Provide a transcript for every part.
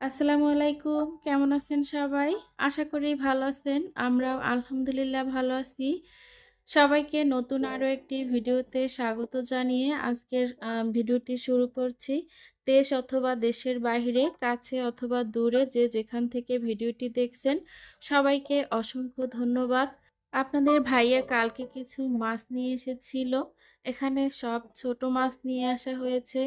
আসসালামু আলাইকুম। কেমন আছেন সবাই? আশা করি ভালো আছেন। আমরাও আলহামদুলিল্লাহ ভালো আছি। সবাইকে নতুন আরও একটি ভিডিওতে স্বাগত জানিয়ে আজকের ভিডিওটি শুরু করছি। দেশ অথবা দেশের বাহিরে, কাছে অথবা দূরে যে যেখান থেকে ভিডিওটি দেখছেন, সবাইকে অসংখ্য ধন্যবাদ। আপনাদের ভাইয়া কালকে কিছু মাছ নিয়ে এসেছিল। এখানে সব ছোট মাছ নিয়ে আসা হয়েছে।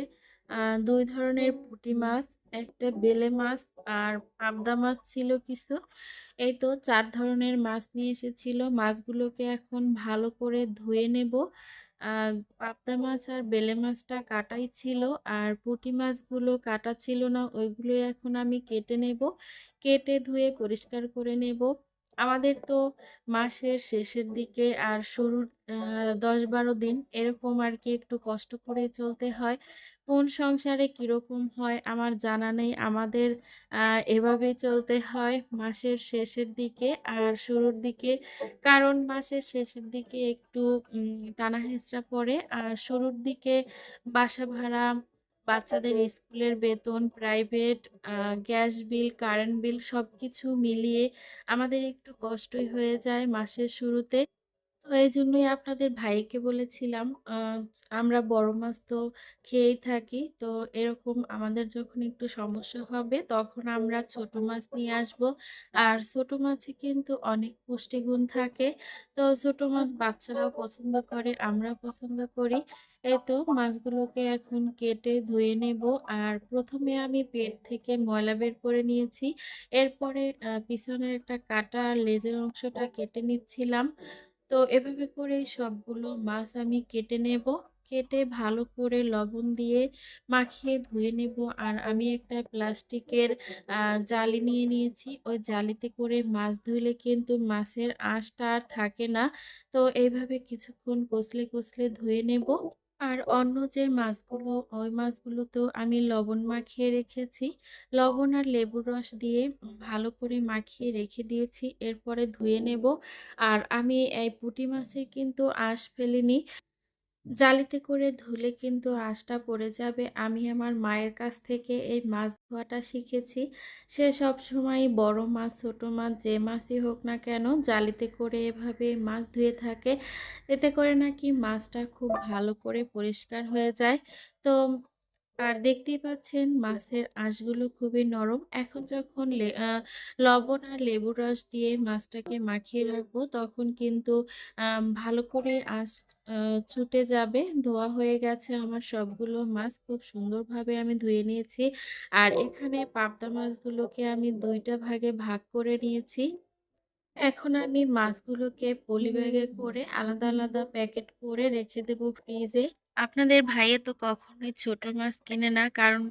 দুই ধরনের পুঁটি মাছ, একটা বেলে মাছ আর পাবদা মাছ ছিল কিছু। এই তো চার ধরনের মাছ নিয়ে এসেছিল। মাছগুলোকে এখন ভালো করে ধুয়ে নেব। পাবদা মাছ আর বেলে মাছটা কাটাই ছিল। আর পুঁটি মাছগুলো কাটা ছিল না, ওইগুলো এখন আমি কেটে নেব। কেটে ধুয়ে পরিষ্কার করে নেব। আমাদের তো মাসের শেষের দিকে আর শুরুর আ ১০-১২ দিন এরকম আর কি একটু কষ্ট করে চলতে হয়। কোন সংসারে কীরকম হয় আমার জানা নেই। আমাদের এভাবেই চলতে হয় মাসের শেষের দিকে আর শুরুর দিকে। কারণ মাসের শেষের দিকে একটু উম টানা-হেঁচড়া পড়ে। আর শুরুর দিকে বাসা ভাড়া, বাচ্চাদের স্কুলের বেতন, private, gas bill, current bill সব কিছু মিলিয়ে আমাদের একটু কষ্টই হয়ে যায় মাসের শুরুতে। তো এই জন্যই আপনাদের ভাইকে বলেছিলাম আমরা বড় মাছ তো খেয়েই থাকি। তো এরকম আমাদের যখন একটু সমস্যা হবে তখন আমরা ছোট মাছ নিয়ে আসব। আর ছোট মাছে কিন্তু অনেক পুষ্টিগুণ থাকে। তো ছোট মাছ বাচ্চারাও পছন্দ করে, আমরাও পছন্দ করি। এই তো মাছগুলোকে এখন কেটে ধুয়ে নেব। আর প্রথমে আমি পেট থেকে ময়লা বের করে নিয়েছি। এরপরে পিছনের একটা কাটা আর লেজের অংশটা কেটে নিচ্ছিলাম। তো এভাবে করে সবগুলো মাছ আমি কেটে নেব। কেটে ভালো করে লবণ দিয়ে মাখিয়ে ধুয়ে নেব। আর আমি একটা প্লাস্টিকের জালি নিয়ে নিয়েছি। ওই জালিতে করে মাছ ধুইলে কিন্তু মাছের আঁশটা আর থাকে না। তো এইভাবে কিছুক্ষণ কষলে, কষলে ধুয়ে নেব। আর অন্য যে মাছগুলো, ওই মাছগুলো তো আমি লবণ মাখিয়ে রেখেছি। লবণ আর লেবুর রস দিয়ে ভালো করে মাখিয়ে রেখে দিয়েছি। এরপরে ধুয়ে নেব। আর আমি এই পুঁটি মাছের কিন্তু আঁশ ফেলিনি। জালিতে করে ধুলে কিন্তু আঁশটা পড়ে যাবে। আমি আমার মায়ের কাছ থেকে এই মাছ ধোয়াটা শিখেছি। সে সব সময় বড় মাছ, ছোট মাছ যে মাছই হোক না কেন জালিতে করে এভাবে মাছ ধুয়ে থাকে। এতে করে নাকি মাছটা খুব ভালো করে পরিষ্কার হয়ে যায়। তো আর দেখতেই পাচ্ছেন মাছের আঁশগুলো খুবই নরম। এখন যখন লবণ আর লেবুর রস দিয়ে মাছটাকে মাখিয়ে রাখব, তখন কিন্তু ভালো করে আঁশ ছুটে যাবে। ধোয়া হয়ে গেছে আমার সবগুলো মাছ। খুব সুন্দরভাবে আমি ধুয়ে নিয়েছি। আর এখানে পাবদা মাছগুলোকে আমি দুইটা ভাগে ভাগ করে নিয়েছি। এখন আমি মাছগুলোকে পলিব্যাগে করে আলাদা, আলাদা প্যাকেট করে রেখে দেব ফ্রিজে। আপনাদের ভাইয়ে তো কখনোই ছোট মাছ কেনে না। কারণ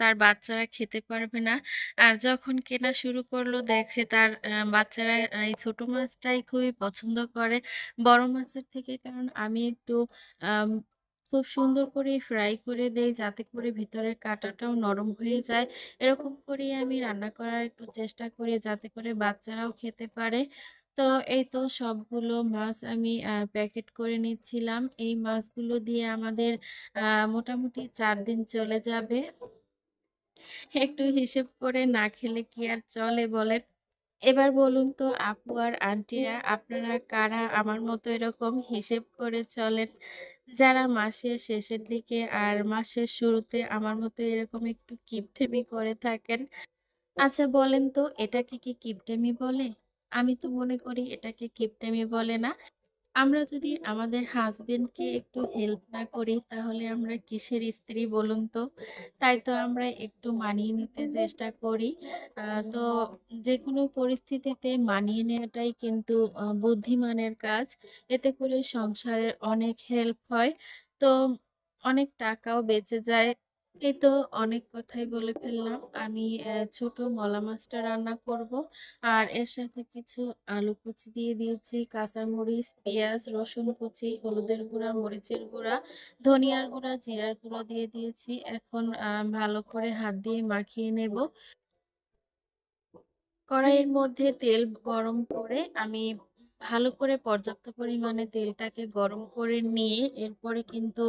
তার বাচ্চারা খেতে পারবে না। আর যখন কেনা শুরু করল দেখে তার বাচ্চারা এই ছোট মাছটাই খুবই পছন্দ করে বড় মাছের থেকে। কারণ আমি একটু খুব সুন্দর করে ফ্রাই করে দেই যাতে করে ভিতরের কাঁটাটাও নরম হয়ে যায়। এরকম করেই আমি রান্না করার একটু চেষ্টা করি যাতে করে বাচ্চারাও খেতে পারে। তো এই তো সবগুলো মাছ আমি প্যাকেট করে নিচ্ছিলাম। এই মাছগুলো দিয়ে আমাদের মোটামুটি চার দিন চলে যাবে। একটু হিসেব করে না খেলে কি আর চলে বলেন? এবার বলুন তো আপু আর আন্টিরা, আপনারা কারা আমার মতো এরকম হিসেব করে চলেন? যারা মাসের শেষের দিকে আর মাসের শুরুতে আমার মতো এরকম একটু কিপটেমি করে থাকেন? আচ্ছা বলেন তো এটাকে কি কিপটেমি বলে? আমি তো মনে করি এটাকে কিপটেমি বলে না। আমরা যদি আমাদের হাজবেন্ডকে একটু হেল্প না করি, তাহলে আমরা কিসের স্ত্রী বলুন তো? তাই তো আমরা একটু মানিয়ে নিতে চেষ্টা করি। তো যেকোনো পরিস্থিতিতে মানিয়ে নেওয়াটাই কিন্তু বুদ্ধিমানের কাজ। এতে করে সংসারের অনেক হেল্প হয়। তো অনেক টাকাও বেঁচে যায়। এই তো অনেক কথাই বলে ফেললাম। আমি ছোট মলা মাছটা রান্না করব। আর এর সাথে কিছু আলু কুচি দিয়ে দিয়েছি, কাঁচামরিচ, পেঁয়াজ, রসুন কুচি, হলুদের গুঁড়া, মরিচের গুঁড়া, ধনিয়ার গুঁড়া, জিরার গুঁড়া দিয়ে দিয়েছি। এখন ভালো করে হাত দিয়ে মাখিয়ে নেব। কড়াইয়ের মধ্যে তেল গরম করে আমি ভালো করে পর্যাপ্ত পরিমাণে তেলটাকে গরম করে নিয়ে এরপরে কিন্তু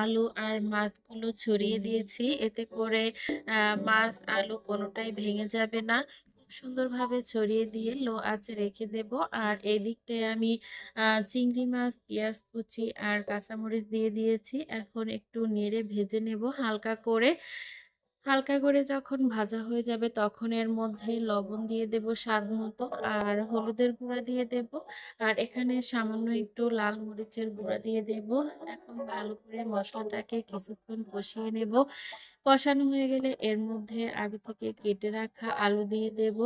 আলু আর মাছগুলো ছড়িয়ে দিয়েছি। এতে করে মাছ, আলু কোনোটাই ভেঙে যাবে না। সুন্দরভাবে ছড়িয়ে দিয়ে লো আঁচে রেখে দেব। আর এদিকটায় আমি চিংড়ি মাছ, পেঁয়াজ কুচি আর কাঁচামরিচ দিয়ে দিয়েছি। এখন একটু নেড়ে ভেজে নেব হালকা করে। হালকা করে যখন ভাজা হয়ে যাবে তখন এর মধ্যে লবণ দিয়ে দেব স্বাদ মতো আর হলুদের গুঁড়া দিয়ে দেব। আর এখানে সামান্য একটু লাল মরিচের গুঁড়া দিয়ে দেব। এখন ভালো করে মশলাটাকে কিছুক্ষণ কষিয়ে নেব। কষানো হয়ে গেলে এর মধ্যে আগে থেকে কেটে রাখা আলু দিয়ে দেব।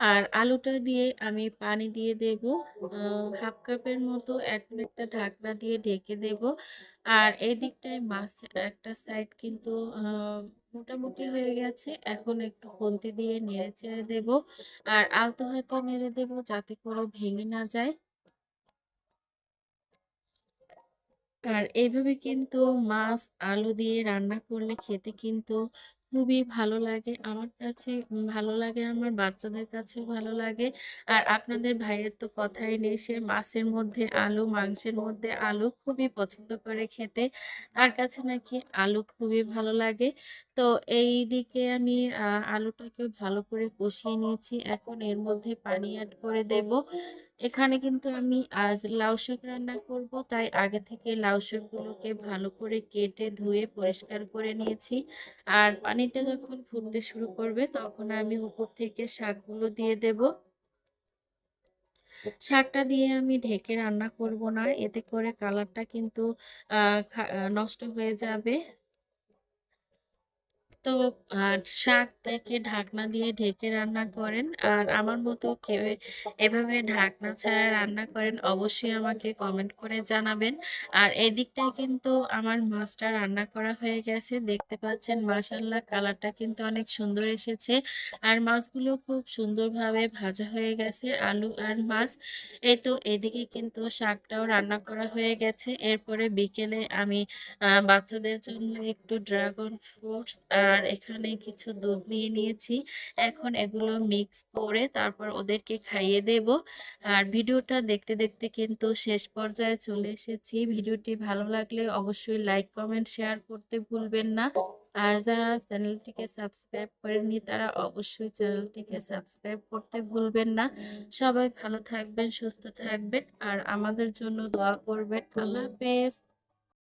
আর আলুটা দিয়ে আমি পানি দিয়ে দেব। হাফ কাপের মতো এখন একটা ঢাকনা দিয়ে ঢেকে দেব। আর এদিকটায় মাছ একটা সাইড কিন্তু মোটামুটি হয়ে গেছে। এখন একটু খুন্তি দিয়ে নেড়ে-চেড়ে দেব। আর আলতো হয়তো নেড়ে দেব যাতে করে ভেঙে না যায়। আর এইভাবে কিন্তু মাছ, আলু দিয়ে রান্না করলে খেতে কিন্তু খুবই ভালো লাগে। আমার কাছে ভালো লাগে, আমার বাচ্চাদের কাছেও ভালো লাগে। আর আপনাদের ভাইয়ের তো কথাই নেই। সে মাছের মধ্যে আলু, মাংসের মধ্যে আলু খুবই পছন্দ করে খেতে। তার কাছে নাকি আলু খুবই ভালো লাগে। তো এইদিকে আমি আ আলুটাকেও ভালো করে কষিয়ে নিয়েছি। এখন এর মধ্যে পানি এড করে দেব। এখানে কিন্তু আমি আজ লাউ শাক রান্না করব। তাই আগে থেকে লাউ শাকগুলোকে ভালো করে কেটে ধুয়ে পরিষ্কার করে নিয়েছি। আর পানিটা যখন ফুটতে শুরু করবে, তখন আমি উপর থেকে শাকগুলো দিয়ে দেব। শাকটা দিয়ে আমি ঢেকে রান্না করব না। এতে করে কালারটা কিন্তু নষ্ট হয়ে যাবে। তো, আর শাকটাকে ঢাকনা দিয়ে ঢেকে রান্না করেন। আর আমার মতো কেউ এভাবে ঢাকনা ছাড়া রান্না করেন অবশ্যই আমাকে কমেন্ট করে জানাবেন। আর এদিকটায় কিন্তু আমার মাছটা রান্না করা হয়ে গেছে। দেখতে পাচ্ছেন মাশাআল্লাহ কালারটা কিন্তু অনেক সুন্দর এসেছে। আর মাছগুলো খুব সুন্দরভাবে ভাজা হয়ে গেছে, আলু আর মাছ। এই তো এদিকে কিন্তু শাকটাও রান্না করা হয়ে গেছে। এরপরে বিকেলে আমি বাচ্চাদের জন্য একটু ড্রাগন ফ্রুটস আর এখানে কিছু দুধ নিয়ে নিয়েছি। এখন এগুলো মিক্স করে তারপর ওদেরকে খাইয়ে দেব। আর ভিডিওটা দেখতে, দেখতে কিন্তু শেষ পর্যায়ে চলে এসেছি। ভিডিওটি ভালো লাগলে অবশ্যই লাইক, কমেন্ট, শেয়ার করতে ভুলবেন না। আর যারা চ্যানেলটিকে সাবস্ক্রাইব করেননি তারা অবশ্যই চ্যানেলটিকে সাবস্ক্রাইব করতে ভুলবেন না। সবাই ভালো থাকবেন, সুস্থ থাকবেন আর আমাদের জন্য দোয়া করবেন। আল্লাহ হাফেজ।